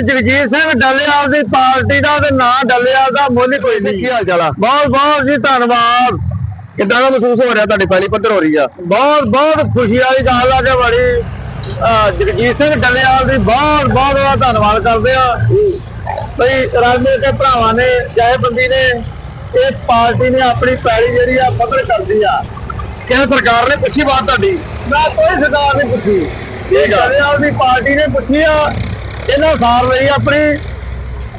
ਜਗਜੀਤ ਸਿੰਘ ਡੱਲੇਵਾਲ ਦੀ ਪਾਰਟੀ ਦਾ ਤੇ ਨਾਂ ਡੱਲੇਵਾਲ ਦਾ ਮੁੱਲ ਕੋਈ ਨਹੀਂ। ਕੀ ਹਾਲ ਚਾਲ ਆ? ਬਹੁਤ ਬਹੁਤ ਜੀ ਧੰਨਵਾਦ। ਕਿੱਦਾਂ ਦਾ ਮਹਿਸੂਸ ਹੋ ਰਿਹਾ ਤੁਹਾਡੀ ਪਹਿਲੀ ਪੱਧਰ ਹੋ ਰਹੀ ਆ? ਬਹੁਤ ਬਹੁਤ ਖੁਸ਼ੀ ਵਾਲੀ ਗੱਲ ਆ ਕਿ ਬੜੀ ਜਗਜੀਤ ਸਿੰਘ ਡੱਲੇਵਾਲ ਦੀ ਬਹੁਤ ਬਹੁਤ ਉਹਦਾ ਧੰਨਵਾਦ ਕਰਦੇ ਆ। ਬਈ ਰਾਜੇ ਦੇ ਭਰਾਵਾਂ ਨੇ ਜਥੇਬੰਦੀ ਨੇ ਇਹ ਪਾਰਟੀ ਨੇ ਆਪਣੀ ਪੈੜੀ ਜਿਹੜੀ ਆ ਪੱਧਰ ਕਰਦੀ ਆ। ਕਿਹ ਸਰਕਾਰ ਨੇ ਪੁੱਛੀ ਬਾਤ ਤੁਹਾਡੀ? ਮੈਂ ਕੋਈ ਸਰਕਾਰ ਨਹੀਂ ਪੁੱਛੀ। ਇਹ ਡੱਲੇਵਾਲ ਦੀ ਪਾਰਟੀ ਨੇ ਪੁੱਛੀ ਆ ਇਹਨਾਂ ਸਾਰ ਲਈ ਆਪਣੀ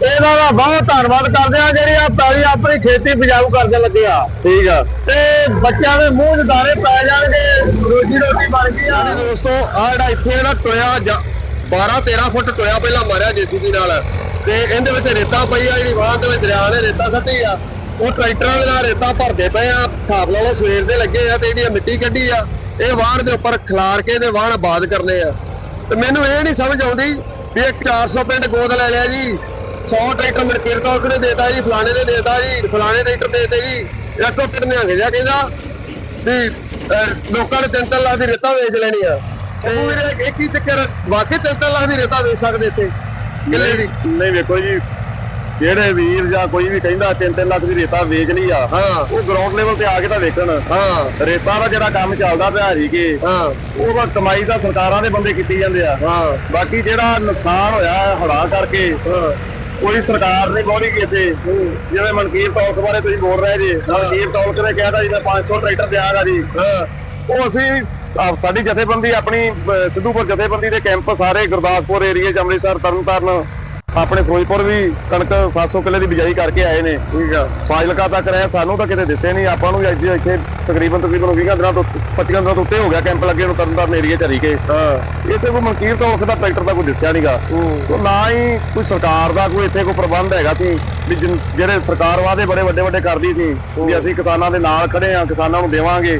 ਇਹਨਾਂ ਦਾ ਬਹੁਤ ਧੰਨਵਾਦ ਕਰਦੇ ਆ ਜਿਹੜੀ ਆ ਪੈੜੀ ਆਪਣੀ ਖੇਤੀ ਬਜਾਊ ਕਰਨ ਲੱਗੇ ਆ। ਠੀਕ ਆ। ਤੇ ਬੱਚਿਆਂ ਦੇ ਮੂੰਹ ਦਾਣੇ ਪੈ ਜਾਣਗੇ ਰੋਜੀ ਰੋਟੀ ਬਣ ਗਈ ਆ। ਦੋਸਤੋ ਆ ਜਿਹੜਾ ਇੱਥੇ ਜਿਹੜਾ ਟੋਇਆ 12 13 ਫੁੱਟ ਟੋਇਆ ਪਹਿਲਾਂ ਮਾਰਿਆ ਜੀਸੀਬੀ ਨਾਲ। ਤੇ ਇਹਦੇ ਵਿੱਚ ਰੇਤਾ ਪਈ ਆ ਜਿਹੜੀ ਵਾਹ ਦੇ ਵਿੱਚ ਦਰਿਆ ਨੇ ਰੇਤਾ ਸੱਟੀ ਆ। ਉਹ ਟਰੈਕਟਰਾਂ ਦੇ ਨਾਲ ਰੇਤਾ ਭਰਦੇ ਪਏ ਆ ਹਿਸਾਬ ਲਾ ਲਓ ਸਵੇਰ ਦੇ ਲੱਗੇ ਆ ਤੇ ਇਹਦੀ ਮਿੱਟੀ ਕੱਢੀ ਆ। ਇਹ ਵਾਹਣ ਦੇ ਉੱਪਰ ਖਿਲਾਰ ਕੇ ਇਹਦੇ ਵਾਹਣ ਆਬਾਦ ਕਰਨੇ ਆ। ਤੇ ਮੈਨੂੰ ਇਹ ਨਹੀਂ ਸਮਝ ਆਉਂਦੀ ਵੀ ਇਹ 400 ਪਿੰਡ ਗੋਦ ਲੈ ਲਿਆ ਜੀ। 100 ਟਰੈਕਟਰ ਮਨਕੀਰ ਕੌਰ ਨੇ ਦੇਤਾ ਜੀ ਫਲਾਣੇ ਨੇ ਦੇਤਾ ਜੀ ਫਲਾਣੇ ਟਰੈਕਟਰ ਦੇਤੇ ਜੀ। ਇੱਕੋ ਪਿੰਡ ਨਿਹੰਗ ਜਿਹਾ ਕਹਿੰਦਾ ਵੀ ਲੋਕਾਂ ਨੇ ਤਿੰਨ ਤਿੰਨ ਲੱਖ ਦੀ ਰੇਤਾ ਵੇਚ ਲੈਣੀ ਆ। ਤੇ ਵੀਰੇ ਇੱਕ ਹੀ ਚੱਕਰ ਵਾਕਈ ਤਿੰਨ ਤਿੰਨ ਲੱਖ ਦੀ ਰੇਤਾ ਵੇਚ ਸਕਦੇ ਇੱਥੇ? ਕਿੱਲੇ ਦੀ। ਨਹੀਂ ਵੇਖੋ ਜੀ ਜਿਹੜੇ ਵੀਰ ਜਾਂ ਕੋਈ ਵੀ ਕਹਿੰਦਾ 3-3 ਲੱਖ ਦੀ ਰੇਤਾ ਵੇਚ ਲਈ ਆ ਹਾਂ ਉਹ ਗਰਾਊਂਡ ਲੈਵਲ ਤੇ ਆ ਕੇ ਤਾਂ ਵੇਖਣ ਹਾਂ ਰੇਤਾ ਦਾ ਜਿਹੜਾ ਕੰਮ ਚੱਲਦਾ ਪਿਆ ਹਰੀ ਕੇ ਹਾਂ ਉਹ ਤਾਂ ਕਮਾਈ ਤਾਂ ਸਰਕਾਰਾਂ ਦੇ ਬੰਦੇ ਕੀਤੀ ਜਾਂਦੇ ਆ ਹਾਂ ਬਾਕੀ ਜਿਹੜਾ ਨੁਕਸਾਨ ਹੋਇਆ ਹੜਾ ਕਰਕੇ ਕੋਈ ਸਰਕਾਰ ਨੇ ਗੌਰੀ ਕੀਤੀ ਜਿਵੇਂ ਮਨਕੀਰ ਟੌਲਕ ਬਾਰੇ ਤੁਸੀਂ ਬੋਲ ਰਹੇ ਜੀ ਮਨਕੀਰ ਟੌਲਕ ਨੇ ਕਿਹਾ ਤਾਂ ਜੀ ਮੈਂ 500 ਟਰੈਕਟਰ ਦਿਆਂਗਾ ਜੀ ਉਹ ਅਸੀਂ ਸਾਡੀ ਜਥੇਬੰਦੀ ਆਪਣੀ ਸਿੱਧੂਪੁਰ ਜਥੇਬੰਦੀ ਦੇ ਕੈਂਪ ਸਾਰੇ ਗੁਰਦਾਸਪੁਰ ਏਰੀਏ ਚ ਅੰਮ੍ਰਿਤਸਰ ਤਰਨਤਾਰਨ ਆਪਣੇ ਫਿਰੋਜ਼ਪੁਰ ਵੀ ਕਣਕ 700 ਕਿੱਲੇ ਦੀ ਬਿਜਾਈ ਕਰਕੇ ਆਏ ਨੇ। ਠੀਕ ਆ। ਫਾਜ਼ਿਲਕਾ ਤੱਕ ਰਹੇ ਸਾਨੂੰ ਤਾਂ ਕਿਤੇ ਦਿਸੇ ਨਹੀਂ। ਆਪਾਂ ਨੂੰ ਅੱਜ ਇੱਥੇ ਤਕਰੀਬਨ ਤਕਰੀਬਨ 20 ਦਿਨਾਂ ਤੋਂ 25 ਦਿਨਾਂ ਤੋਂ ਉੱਤੇ ਹੋ ਗਿਆ ਕੈਂਪ ਲੱਗੇ ਨੂੰ ਤਰਨਤਾਰਨ ਏਰੀਏ ਚ ਹਰੀਕੇ। ਹਾਂ। ਇੱਥੇ ਕੋਈ ਮਨਕੀਰ ਟੌਲਕ ਦਾ ਟਰੈਕਟਰ ਦਾ ਕੋਈ ਦਿਸਿਆ ਨਹੀਂਗਾ ਤੋ ਨਾ ਹੀ ਕੋਈ ਸਰਕਾਰ ਦਾ ਕੋਈ ਇੱਥੇ ਕੋਈ ਪ੍ਰਬੰਧ ਹੈਗਾ ਸੀ ਵੀ ਜਿਹੜੇ ਸਰਕਾਰ ਵਾਅਦੇ ਬੜੇ ਵੱਡੇ ਵੱਡੇ ਕਰਦੀ ਸੀ ਵੀ ਅਸੀਂ ਕਿਸਾਨਾਂ ਦੇ ਨਾਲ ਖੜੇ ਆ ਕਿਸਾਨਾਂ ਨੂੰ ਦੇਵਾਂਗੇ।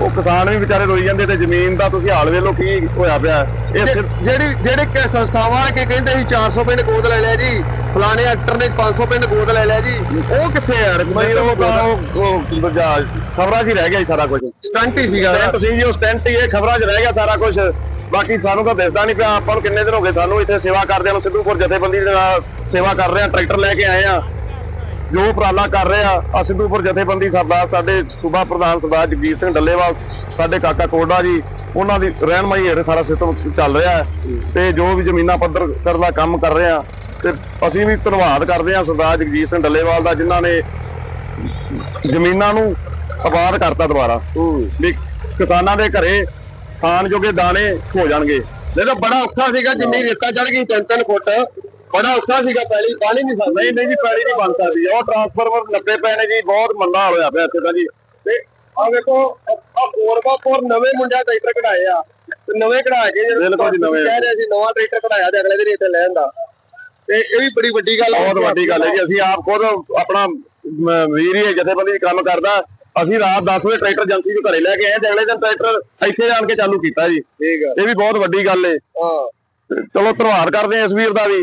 ਉਹ ਕਿਸਾਨ ਵੀ ਵਿਚਾਰੇ ਰੋਈ ਜਾਂਦੇ ਤੇ ਜ਼ਮੀਨ ਦਾ ਤੁਸੀਂ ਹਾਲ ਵੇਖ ਲਓ ਕੀ ਹੋਇਆ ਪਿਆ। ਇਹ ਜਿਹੜੀ ਜਿਹੜੇ ਕਿ ਸੰਸਥਾਵਾਂ ਕਿ ਕਹਿੰਦੇ ਸੀ 400 ਪਿੰਡ ਗੋਦ ਲੈ ਲਿਆ ਜੀ ਫਲਾਣੇ ਐਕਟਰ ਨੇ 500 ਪਿੰਡ ਗੋਦ ਲੈ ਲਿਆ ਜੀ ਉਹ ਕਿੱਥੇ ਆ? ਯਾਰ ਬਈ ਉਹ ਤਾਂ ਉਹ- ਉਹ ਦੂਜਾ ਖਬਰਾਂ 'ਚ ਹੀ ਰਹਿ ਗਿਆ ਸੀ ਸਾਰਾ ਕੁਝ ਸਟੰਟ ਹੀ ਸੀਗਾ। ਸਟੈਂਟ ਸੀ ਜੀ ਉਹ ਸਟੈਂਟ ਹੀ ਇਹ ਖਬਰਾਂ 'ਚ ਰਹਿ ਗਿਆ ਸਾਰਾ ਕੁਝ ਬਾਕੀ ਸਾਨੂੰ ਤਾਂ ਦਿਸਦਾ ਨਹੀਂ ਪਿਆ ਆਪਾਂ ਨੂੰ ਕਿੰਨੇ ਦਿਨ ਹੋ ਗਏ ਸਾਨੂੰ ਇੱਥੇ ਸੇਵਾ ਕਰਦਿਆਂ ਨੂੰ ਸਿੱਧੂਪੁਰ ਜਥੇਬੰਦੀ ਦੇ ਨਾਲ ਸੇਵਾ ਕਰ ਰਹੇ ਆ ਟਰੈਕਟਰ ਲੈ ਕੇ ਆਏ ਆ ਜੋ ਉਪਰਾਲਾ ਕਰ ਰਹੇ ਆ ਆ ਸਿੱਧੂਪੁਰ ਜਥੇਬੰਦੀ ਸਰਦਾਰ ਸਾਡੇ ਸੂਬਾ ਪ੍ਰਧਾਨ ਸਰਦਾਰ ਜਗਜੀਤ ਸਿੰਘ ਡੱਲੇਵਾਲ ਸਾਡੇ ਕਾਕਾ ਕੋਡਾ ਜੀ ਉਹਨਾਂ ਦੀ ਰਹਿਨਮਾਈ ਹੇਠ ਸਾਰਾ ਸਿਸਟਮ ਚੱਲ ਰਿਹਾ ਹੈ। ਤੇ ਜੋ ਵੀ ਜ਼ਮੀਨਾਂ ਪੱਧਰ ਕਰਨ ਦਾ ਕੰਮ ਕਰ ਰਹੇ ਆ ਤੇ ਅਸੀਂ ਵੀ ਧੰਨਵਾਦ ਕਰਦੇ ਆ ਸਰਦਾਰ ਜਗਜੀਤ ਸਿੰਘ ਡੱਲੇਵਾਲ ਦਾ ਜਿਨ੍ਹਾਂ ਨੇ ਜ਼ਮੀਨਾਂ ਨੂੰ ਆਬਾਦ ਕਰਤਾ ਦੁਬਾਰਾ। ਵੀ ਕਿਸਾਨਾਂ ਦੇ ਘਰੇ ਖਾਣ ਜੋਗੇ ਦਾਣੇ ਹੋ ਜਾਣਗੇ। ਦੇਖੋ ਬੜਾ ਔਖਾ ਸੀਗਾ ਜਿੰਨੀ ਰੇਤਾ ਚੜ ਗਈ 3-3 ਫੁੱਟ। ਬੜਾ ਔਖਾ ਸੀਗਾ ਪਹਿਲੀ ਪਾਣੀ ਨਹੀਂ ਸਕਦਾ ਨਹੀਂ ਨਹੀਂ ਜੀ ਪੈਲੀ ਨਹੀਂ ਬਣ ਸਕਦੀ। ਉਹ ਟਰਾਂਸਫਾਰਮਰ ਲੱਗੇ ਪਏ ਨੇ ਜੀ ਬਹੁਤ ਮੰਦਾ ਹੋਇਆ ਪਿਆ ਇੱਥੇ ਤਾਂ ਜੀ। ਤੇ ਆ ਵੇਖੋ ਆ ਕੋਰਬਾਪੁਰ ਨਵੇਂ ਮੁੰਡਿਆਂ ਟਰੈਕਟਰ ਕਢਾਏ ਆ। ਤੇ ਨਵੇਂ ਕਢਾ ਕੇ ਬਿਲਕੁਲ ਜੀ, ਨਵੇਂ। ਕਹਿ ਰਹੇ ਸੀ ਨਵਾਂ ਟਰੈਕਟਰ ਕਢਾਇਆ ਤੇ ਅਗਲੇ ਦਿਨ ਇੱਥੇ ਲੈਣ ਦਾ। ਤੇ ਇਹ ਵੀ ਬੜੀ ਵੱਡੀ ਗੱਲ। ਬਹੁਤ ਵੱਡੀ ਗੱਲ ਹੈ ਜੀ। ਅਸੀਂ ਆਪ ਖੁਦ ਆਪਣਾ ਵੀਰ ਹੀ ਹੈ ਜਥੇਬੰਦੀ ਕੰਮ ਕਰਦਾ। ਅਸੀਂ ਰਾਤ 10 ਵਜੇ ਟਰੈਕਟਰ ਏਜੰਸੀ ਤੋਂ ਘਰੇ ਲੈ ਕੇ ਆਏ ਤੇ ਅਗਲੇ ਦਿਨ ਟਰੈਕਟਰ ਇੱਥੇ ਆਣ ਕੇ ਚਾਲੂ ਕੀਤਾ ਜੀ। ਠੀਕ ਆ। ਇਹ ਵੀ ਬਹੁਤ ਵੱਡੀ ਗੱਲ ਏ। ਹਾਂ। ਚਲੋ ਧੰਨਵਾਦ ਕਰਦੇ ਆ ਇਸ ਵੀਰ ਦਾ ਵੀ।